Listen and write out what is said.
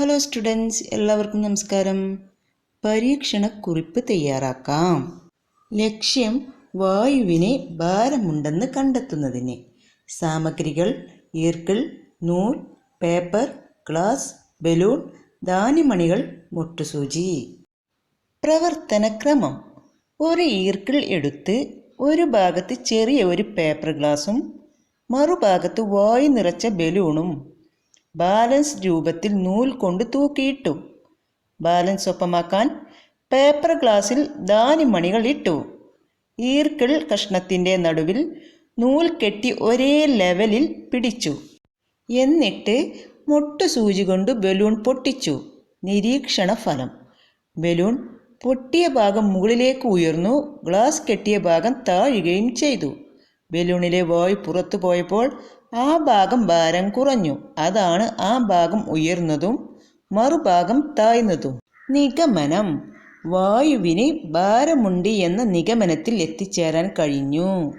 Hello students എല്ലാവർക്കും നമസ്കാരം. പരീക്ഷണക്കുറിപ്പ് തയ്യാറാക്കാം. ലക്ഷ്യം വായുവിന് ഭാരമുണ്ടെന്ന് കണ്ടെത്തുന്നതിന്. സാമഗ്രികൾ ഈർക്കിൾ നൂൽ പേപ്പർ ഗ്ലാസ് ബലൂൺ ധാന്യമണികൾ മുട്ടുസൂചി. പ്രവർത്തനക്രമം. ഒരു ഈർക്കിൾ എടുത്ത് ഒരു ഭാഗത്ത് ചെറിയ ഒരു പേപ്പർ ഗ്ലാസും മറുഭാഗത്ത് വായു നിറച്ച ബലൂണും. ബാലൻസ് രൂപത്തിൽ നൂൽ കൊണ്ട് തൂക്കിയിട്ടു. ബാലൻസ് ഒപ്പമാക്കാൻ പേപ്പർ ഗ്ലാസ്സിൽ ധാന്യമണികൾ ഇട്ടു. ഈർക്കിൾ കഷ്ണത്തിന്റെ നടുവിൽ നൂൽ കെട്ടി ഒരേ ലെവലിൽ പിടിച്ചു. എന്നിട്ട് മുട്ട് സൂചി കൊണ്ട് ബലൂൺ പൊട്ടിച്ചു. നിരീക്ഷണ ഫലം. ബലൂൺ പൊട്ടിയ ഭാഗം മുകളിലേക്ക് ഉയർന്നു. ഗ്ലാസ് കെട്ടിയ ഭാഗം താഴുകയും ചെയ്തു. ബലൂണിലെ വായു പുറത്തു പോയപ്പോൾ ആ ഭാഗം ഭാരം കുറഞ്ഞു. അതാണ് ആ ഭാഗം ഉയർന്നതും മറുഭാഗം താഴ്ന്നതും. നിഗമനം. വായുവിന് ഭാരമുണ്ട് എന്ന നിഗമനത്തിൽ എത്തിച്ചേരാൻ കഴിഞ്ഞു.